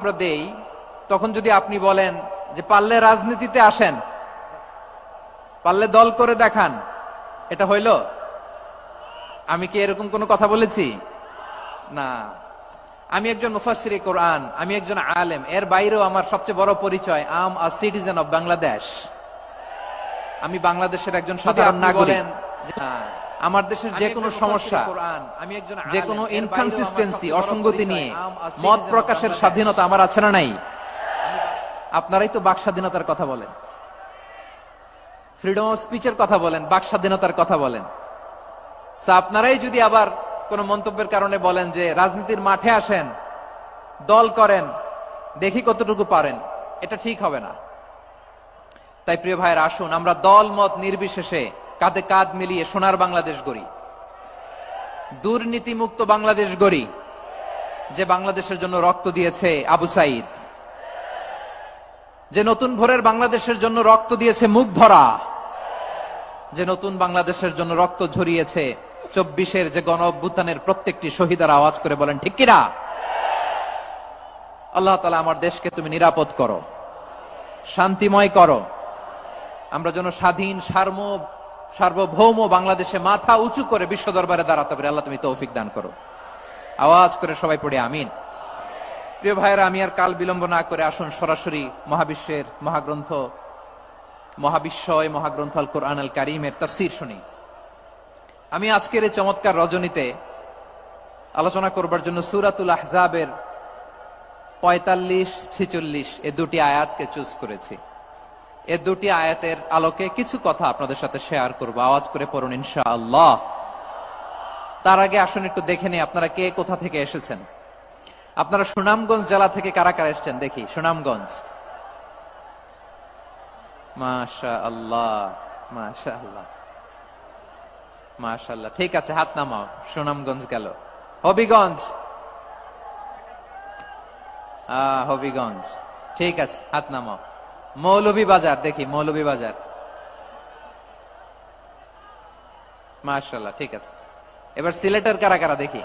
আমরা দেই তখন যদি আপনি বলেন যে পারলে রাজনীতিতে আসেন পারলে দল করে দেখান এটা হইল? আমি কি এরকম কোনো কথা বলেছি? না। আমি একজন মুফাসির কোরআন আমি একজন আলেম এর বাইরেও আমার সবচেয়ে বড় পরিচয় am a citizen of Bangladesh. আমি বাংলাদেশের একজন সাধারণ নাগরিক। আমার দেশের যে কোনো সমস্যা যে কোনো ইনকনসিস্টেন্সি অসঙ্গতি নিয়ে মত প্রকাশের স্বাধীনতা আমার আছে না নাই? আপনারাই তো বাক স্বাধীনতার কথা বলেন। ফ্রিডম অফ স্পিচের কথা বলেন বাক স্বাধীনতার কথা বলেন। আপনারাই যদি আবার কোন মন্তব্যের কারণে বলেন যে রাজনীতির মাঠে আসেন দল করেন দেখি কতটুকু পারেন এটা ঠিক হবে না। তাই প্রিয় ভাইয়ের আসুন আমরা দল মত নির্বিশেষে কাঁধে কাঁধ মিলিয়ে সোনার বাংলাদেশ গড়ি। দুর্নীতিমুক্ত বাংলাদেশ গড়ি, যে বাংলাদেশের জন্য রক্ত দিয়েছে আবু সাইদ। যে নতুন ভোরের বাংলাদেশের জন্য রক্ত দিয়েছে মুখ ধরা। যে নতুন বাংলাদেশের জন্য রক্ত ঝরিয়েছে চব্বিশের যে গণ অভ্যুত্থানের প্রত্যেকটি শহীদার আওয়াজ করে বলেন, ঠিক কিনা আল্লাহ তালা আমার দেশকে তুমি নিরাপদ করো, শান্তিময় করো। আমরা যেন স্বাধীন সার্ম সার্বভৌম বাংলাদেশে মাথা উঁচু করে বিশ্ব দরবারে দাঁড়াতে পারি আল্লাহ তুমি তৌফিক দান করো। আওয়াজ করে সবাই পড়ে, আমিন। প্রিয় ভাইয়েরা, আমি আর কাল বিলম্ব না করে আসুন সরাসরি মহাবিশ্বের মহাগ্রন্থ, মহাবিশ্বয় মহাগ্রন্থ আল কোরআন আল কারিমের তফসির শুনি। আমি আজকের এই চমৎকার রজনীতে আলোচনা করবার জন্য সুরাতুল আহজাবের পঁয়তাল্লিশ ছিচল্লিশ এ দুটি আয়াতকে চুজ করেছি। এ দুটি আয়াতের আলোকে কিছু কথা আপনাদের সাথে শেয়ার করব। আওয়াজ করে পড়ুন ইনশা আল্লাহ তার আগে আসুন, একটু দেখে নিই আপনারা কে কোথা থেকে এসেছেন। আপনারা সুনামগঞ্জ জেলা থেকে কারা কারা এসেছেন? দেখি, সুনামগঞ্জ। মাশা আল্লাহ মাশা আল্লাহ ঠিক আছে, হাত নামাও, সুনামগঞ্জ গেল। হবিগঞ্জ। হবিগঞ্জ। ঠিক আছে, হাত নামাও। মৌলভী বাজার, দেখি, মৌলভী বাজার। মাশাল্লাহ ঠিক আছে। এবার সিলেটের কারা কারা, দেখি।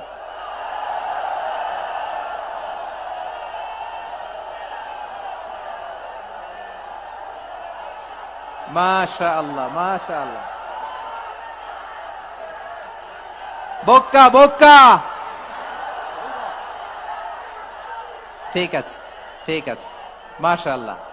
মাশা আল্লাহ ঠিক আছে ঠিক আছে। মাশাআল্লাহ।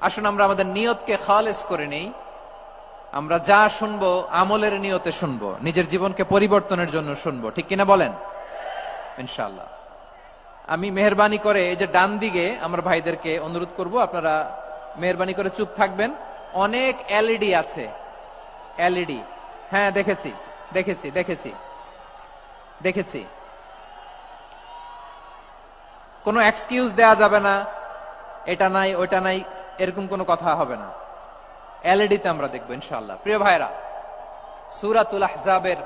আসুন আমরা আমাদের নিয়তকে খালেস করে নেই। আমরা যা শুনব, আমলের নিয়তে শুনব, নিজের জীবনকে পরিবর্তনের জন্য শুনব। ঠিক কিনা বলেন? ইনশাল্লাহ আমি মেহরবানি করে এই যে ডান দিকে আমার ভাইদেরকে অনুরোধ করব, আপনারা মেহরবানি করে চুপ থাকবেন। অনেক এলইডি আছে। এলইডি। হ্যাঁ দেখেছি দেখেছি দেখেছি দেখেছি। কোনো এক্সকিউজ দেয়া যাবে না। এটা নাই ওটা নাই। এরকম কোনো কথা হবে না। এলইডিতে আমরা দেখব, ইনশাআল্লাহ। প্রিয় ভাইরা সুরাতুল আহজাবের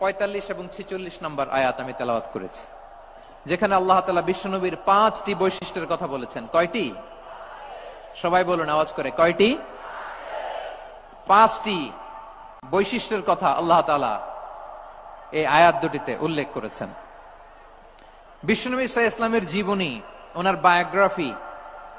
পঁয়তাল্লিশ এবং ছিচল্লিশ নম্বর আয়াত আমি তেলাওয়াত করেছি, যেখানে আল্লাহ তালা বিশ্বনবীর পাঁচটি বৈশিষ্ট্যের কথা বলেছেন। কয়টি? সবাই বলুন, আওয়াজ করে, কয়টি? পাঁচটি বৈশিষ্ট্যের কথা আল্লাহ তালা এই আয়াত দুটিতে উল্লেখ করেছেন। বিশ্বনবী ইসা ইসলামের জীবনী, ওনার বায়োগ্রাফি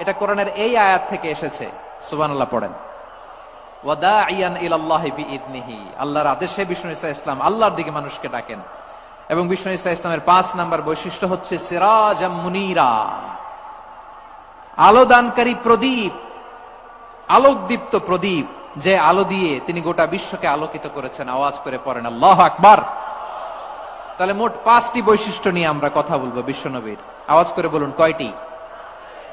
এটা কোরআনের এই আয়াত থেকে এসেছে। সুবহানাল্লাহ পড়েন। আল্লাহর আদেশে বিষ্ণু ইসা ইসলাম আল্লাহর দিকে মানুষকে ডাকেন। এবং বিষ্ণু ইসা ইসলামের পাঁচ নাম্বার বৈশিষ্ট্য হচ্ছে আলোদানকারী প্রদীপ আলোকদীপ্ত প্রদীপ, যে আলো দিয়ে তিনি গোটা বিশ্বকে আলোকিত করেছেন। আওয়াজ করে পড়েন, আল্লাহ আকবার! তাহলে মোট পাঁচটি বৈশিষ্ট্য নিয়ে আমরা কথা বলব বিশ্বনবীর। আওয়াজ করে বলুন, কয়টি?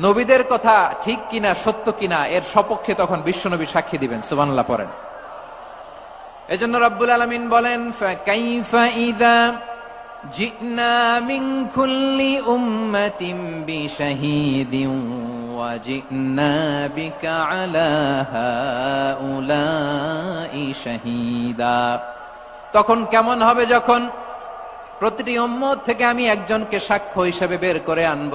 নবীদের কথা ঠিক কিনা, সত্য কিনা, এর সপক্ষে তখন বিশ্বনবী সাক্ষী দিবেন। সুবহানাল্লাহ, পড়েন। এজন্য রব্বুল আলামিন বলেন তখন কেমন হবে যখন প্রতিটি উম্মত থেকে আমি একজনকে সাক্ষ্য হিসেবে বের করে আনব?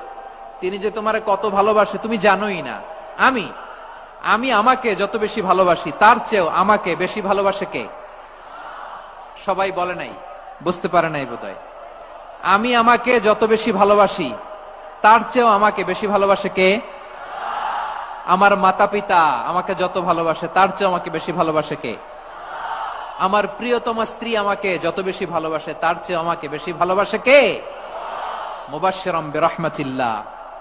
তিনি যে তোমারে কত ভালোবাসে, তুমি জানোই না। আমি আমি আমাকে যত বেশি ভালোবাসি, তার চেয়েও আমাকে বেশি ভালোবাসে কে? সবাই বলে নাই, বুঝতে পারে নাই বোধহয়। আমি আমাকে যত বেশি ভালোবাসি, তার চেয়েও আমাকে বেশি ভালোবাসে কে? আমার মাতা পিতা আমাকে যত ভালোবাসে, তার চেয়েও আমাকে বেশি ভালোবাসে কে? আমার প্রিয়তম স্ত্রী আমাকে যত বেশি ভালোবাসে, তার চেয়ে আমাকে বেশি ভালোবাসে কে? মুবাশশিরাম বিরহমাতিল্লাহ।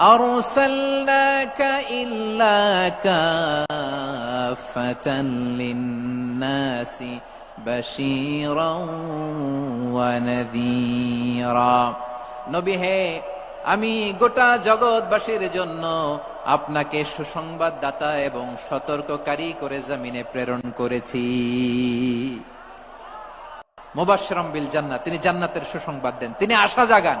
أرسلناك إلا كافة للناس بشيرا ونذيرا নবী হে আমি গোটা জগৎবাসীর জন্য আপনাকে সুসংবাদদাতা এবং সতর্ককারী করে জমিনে প্রেরণ করেছি মোবাশরম বিল জান্নাত তিনি জান্নাতের সুসংবাদ দেন তিনি আশা জাগান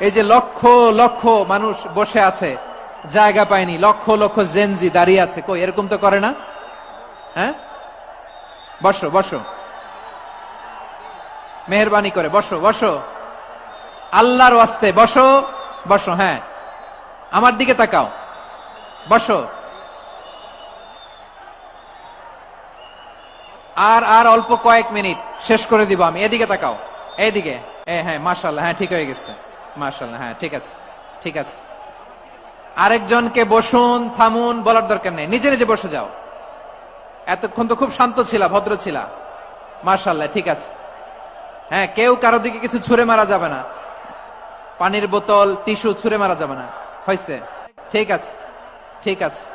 এই যে লক্ষ লক্ষ মানুষ বসে আছে, জায়গা পায়নি, লক্ষ লক্ষ জেনজি দাঁড়িয়ে আছে। কই, এরকম তো করে না? হ্যাঁ? বসো বসো। মেহরবানি করে, বসো বসো। আল্লাহর ওয়াস্তে, বসো বসো হ্যাঁ। আমার দিকে তাকাও। বসো। আর আর অল্প কয়েক মিনিট, শেষ করে দিব আমি। এদিকে তাকাও। এইদিকে। এ হ্যাঁ মাশাল্লাহ হ্যাঁ ঠিক হয়ে গেছে। মাশাল্লাহ হ্যাঁ ঠিক আছে ঠিক আছে। আরেকজনকে বসুন, থামুন, বলার দরকার নেই, নিজে নিজে বসে যাও। এতক্ষণ তো খুব শান্ত ছিলা, ভদ্র ছিলা। মার্শাল্লাহ ঠিক আছে। হ্যাঁ কেউ কারও দিকে কিছু ছুঁড়ে মারা যাবে না। পানির বোতল, টিস্যু ছুঁড়ে মারা যাবে না। হয়েছে ঠিক আছে ঠিক আছে।